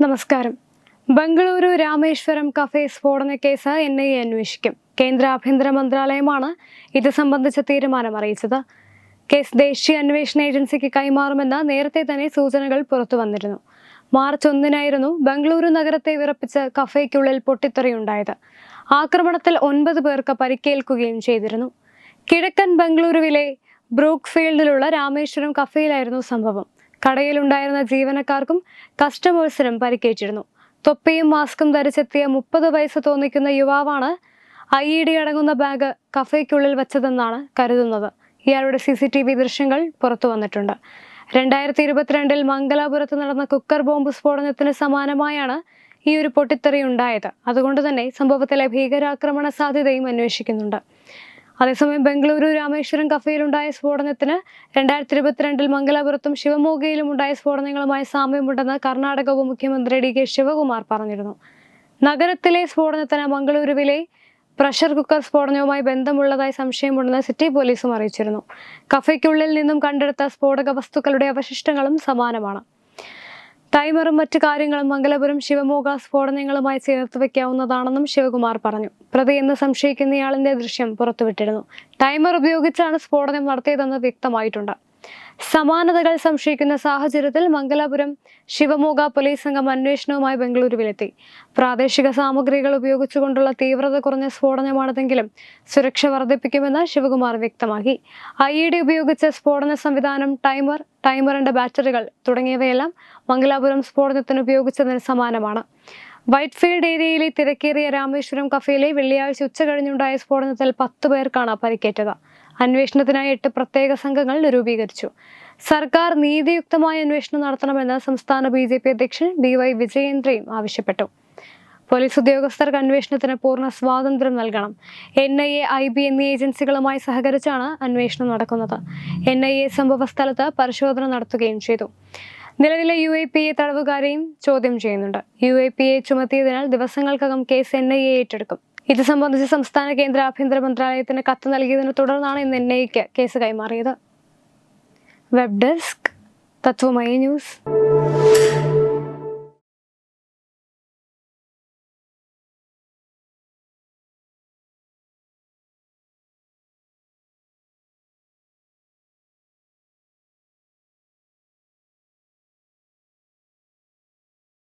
നമസ്കാരം. ബംഗളൂരു രാമേശ്വരം കഫേ സ്ഫോടന case N I A അന്വേഷിക്കും. കേന്ദ്ര ആഭ്യന്തര മന്ത്രാലയമാണ് ഇത് സംബന്ധിച്ച തീരുമാനം അറിയിച്ചത്. കേസ് ദേശീയ അന്വേഷണ ഏജൻസിക്ക് കൈമാറുമെന്ന് നേരത്തെ തന്നെ സൂചനകൾ പുറത്തു വന്നിരുന്നു. മാർച്ച് ഒന്നിനായിരുന്നു ബംഗളൂരു നഗരത്തെ വിറപ്പിച്ച് കഫേക്കുള്ളിൽ പൊട്ടിത്തെറിയുണ്ടായത്. ആക്രമണത്തിൽ ഒൻപത് പേർക്ക് പരിക്കേൽക്കുകയും ചെയ്തിരുന്നു. കിഴക്കൻ ബംഗളൂരുവിലെ ബ്രൂക്ക് ഫീൽഡിലുള്ള രാമേശ്വരം കഫേയിലായിരുന്നു സംഭവം. കടയിലുണ്ടായിരുന്ന ജീവനക്കാർക്കും കസ്റ്റമേഴ്സിനും പരിക്കേറ്റിരുന്നു. തൊപ്പിയും മാസ്കും ധരിച്ചെത്തിയ മുപ്പത് വയസ്സ് തോന്നിക്കുന്ന യുവാവാണ് ഐ ഇ ഡി അടങ്ങുന്ന ബാഗ് കഫേക്കുള്ളിൽ വെച്ചതെന്നാണ് കരുതുന്നത്. ഇയാളുടെ സി സി ടി വി ദൃശ്യങ്ങൾ പുറത്തു വന്നിട്ടുണ്ട്. രണ്ടായിരത്തി ഇരുപത്തിരണ്ടിൽ മംഗലാപുരത്ത് നടന്ന കുക്കർ ബോംബ് സ്ഫോടനത്തിന് സമാനമായാണ് ഈ ഒരു പൊട്ടിത്തെറി ഉണ്ടായത്. അതുകൊണ്ട് തന്നെ സംഭവത്തിലെ ഭീകരാക്രമണ സാധ്യതയും അന്വേഷിക്കുന്നുണ്ട്. അതേസമയം ബംഗളൂരു രാമേശ്വരം കഫേയിലുണ്ടായ സ്ഫോടനത്തിന് രണ്ടായിരത്തി ഇരുപത്തിരണ്ടിൽ മംഗലാപുരത്തും ശിവമോഗയിലും ഉണ്ടായ സ്ഫോടനങ്ങളുമായി സാമ്യമുണ്ടെന്ന് കർണാടക ഉപമുഖ്യമന്ത്രി ഡി കെ ശിവകുമാർ പറഞ്ഞിരുന്നു. നഗരത്തിലെ സ്ഫോടനത്തിന് മംഗളൂരുവിലെ പ്രഷർ കുക്കർ സ്ഫോടനവുമായി ബന്ധമുള്ളതായി സംശയമുണ്ടെന്ന് സിറ്റി പോലീസും അറിയിച്ചിരുന്നു. കഫയ്ക്കുള്ളിൽ നിന്നും കണ്ടെടുത്ത സ്ഫോടക വസ്തുക്കളുടെ അവശിഷ്ടങ്ങളും സമാനമാണ്. ടൈമറും മറ്റു കാര്യങ്ങളും മംഗലപുരം ശിവമോഗ സ്ഫോടനങ്ങളുമായി ചേർത്ത് വെക്കാവുന്നതാണെന്നും ശിവകുമാർ പറഞ്ഞു. പ്രതി എന്ന് സംശയിക്കുന്നയാളിന്റെ ദൃശ്യം പുറത്തുവിട്ടിരുന്നു. ടൈമർ ഉപയോഗിച്ചാണ് സ്ഫോടനം നടത്തിയതെന്ന് വ്യക്തമായിട്ടുണ്ട്. സമാനതകൾ സംശയിക്കുന്ന സാഹചര്യത്തിൽ മംഗലാപുരം ശിവമോഗ പോലീസ് സംഘം അന്വേഷണവുമായി ബംഗളൂരുവിലെത്തി. പ്രാദേശിക സാമഗ്രികൾ ഉപയോഗിച്ചുകൊണ്ടുള്ള തീവ്രത കുറഞ്ഞ സ്ഫോടനമാണതെങ്കിലും സുരക്ഷ വർദ്ധിപ്പിക്കുമെന്ന് ശിവകുമാർ വ്യക്തമാക്കി. ഐ ഇ ഡി ഉപയോഗിച്ച സ്ഫോടന സംവിധാനം ടൈമർ ടൈമറിന്റെ ബാറ്ററികൾ തുടങ്ങിയവയെല്ലാം മംഗലാപുരം സ്ഫോടനത്തിന് ഉപയോഗിച്ചതിന് സമാനമാണ്. വൈറ്റ്ഫീൽഡ് ഏരിയയിലെ തിരക്കേറിയ രാമേശ്വരം കഫേയിലെ വെള്ളിയാഴ്ച ഉച്ച കഴിഞ്ഞുണ്ടായ സ്ഫോടനത്തിൽ പത്ത് പേർക്കാണ് പരിക്കേറ്റത്. അന്വേഷണത്തിനായി എട്ട് പ്രത്യേക സംഘങ്ങൾ രൂപീകരിച്ചു. സർക്കാർ നീതിയുക്തമായ അന്വേഷണം നടത്തണമെന്ന് സംസ്ഥാന ബി ജെ പി അധ്യക്ഷൻ ഡി വൈ വിജയേന്ദ്രയും ആവശ്യപ്പെട്ടു. പോലീസ് ഉദ്യോഗസ്ഥർക്ക് അന്വേഷണത്തിന് പൂർണ സ്വാതന്ത്ര്യം നൽകണം. N I A I B എന്നീ ഏജൻസികളുമായി സഹകരിച്ചാണ് അന്വേഷണം നടക്കുന്നത്. എൻ ഐ എ സംഭവ സ്ഥലത്ത് പരിശോധന നടത്തുകയും ചെയ്തു. നിലവിലെ യു എ പി എ തടവുകാരെയും ചോദ്യം ചെയ്യുന്നുണ്ട്. യു എ പി എ ചുമത്തിയതിനാൽ ദിവസങ്ങൾക്കകം കേസ് എൻ ഐ എ ഏറ്റെടുക്കും. ഇത് സംബന്ധിച്ച് സംസ്ഥാന കേന്ദ്ര ആഭ്യന്തര മന്ത്രാലയത്തിന് കത്ത് നൽകിയതിനെ തുടർന്നാണ് ഇന്ന് എൻ ഐക്ക് കേസ് കൈമാറിയത്. Web desk Tatwamaya news.